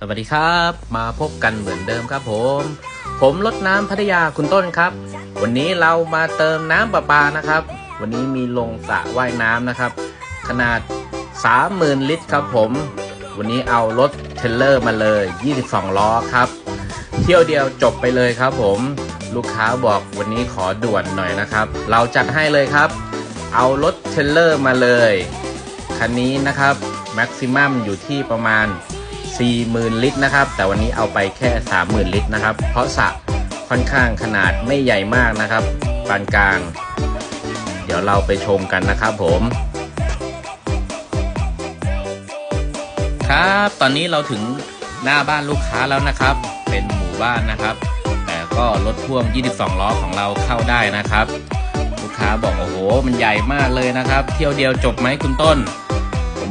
สวัสดีครับ มาพบกันเหมือนเดิมครับผม ผมรถน้ำพัทยาคุณต้นครับ วันนี้เรามาเติมน้ำประปานะครับ วันนี้มีลงสระว่ายน้ำนะครับ ขนาด 30,000 ลิตรครับผม วันนี้เอารถเทเลอร์มาเลย 22 ล้อครับ เที่ยวเดียวจบไปเลยครับผม ลูกค้าบอกวันนี้ขอด่วนหน่อยนะครับ เราจัดให้เลยครับ เอารถเทเลอร์มาเลย คันนี้นะครับแม็กซิมัมอยู่ที่ประมาณ 40,000 ลิตรนะครับ แต่วันนี้เอาไปแค่ 30,000 ลิตรนะครับ เพราะสระค่อนข้างขนาดไม่ใหญ่มากนะครับปานกลาง เดี๋ยวเราไปชมกันนะครับผมครับ ตอนนี้เราถึงหน้าบ้านลูกค้าแล้วนะครับ เป็นหมู่บ้านนะครับ แต่ก็รถพ่วง 22 ล้อของเราเข้าได้นะครับ ลูกค้าบอกโอ้โห มันใหญ่มากเลยนะครับ เที่ยวเดียวจบไหมคุณต้น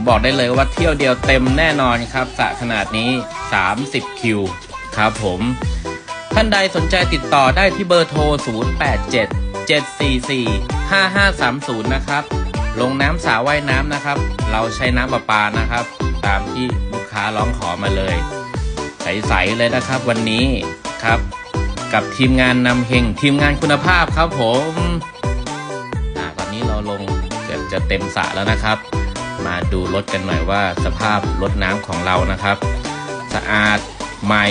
บอกได้เลยว่าเที่ยวเดียวเต็มแน่นอนครับสระขนาดนี้ 30 คิวครับผมท่านใดสนใจติดต่อได้ที่เบอร์โทร 087 744 5530 นะครับ ลงน้ำสาว่ายน้ำนะครับ เราใช้น้ำประปานะครับ ตามที่ลูกค้าร้องขอมาเลย ใสๆเลยนะครับวันนี้ครับ กับทีมงานนำเฮงทีมงานคุณภาพครับผมอ่าตอนนี้เราลงเกือบจะเต็มสระแล้วนะครับ มาดูรถกันหน่อยว่าสภาพรถน้ำของเรานะครับ สะอาดใหม่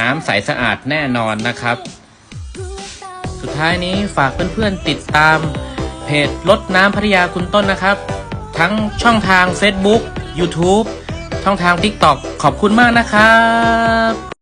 น้ำใสสะอาดแน่นอนนะครับ สุดท้ายนี้ฝากเพื่อนๆติดตาม เพจรถน้ำพัทยาคุณต้นนะครับ ทั้งช่องทาง Facebook YouTube ช่องทาง TikTok ขอบคุณมากนะครับ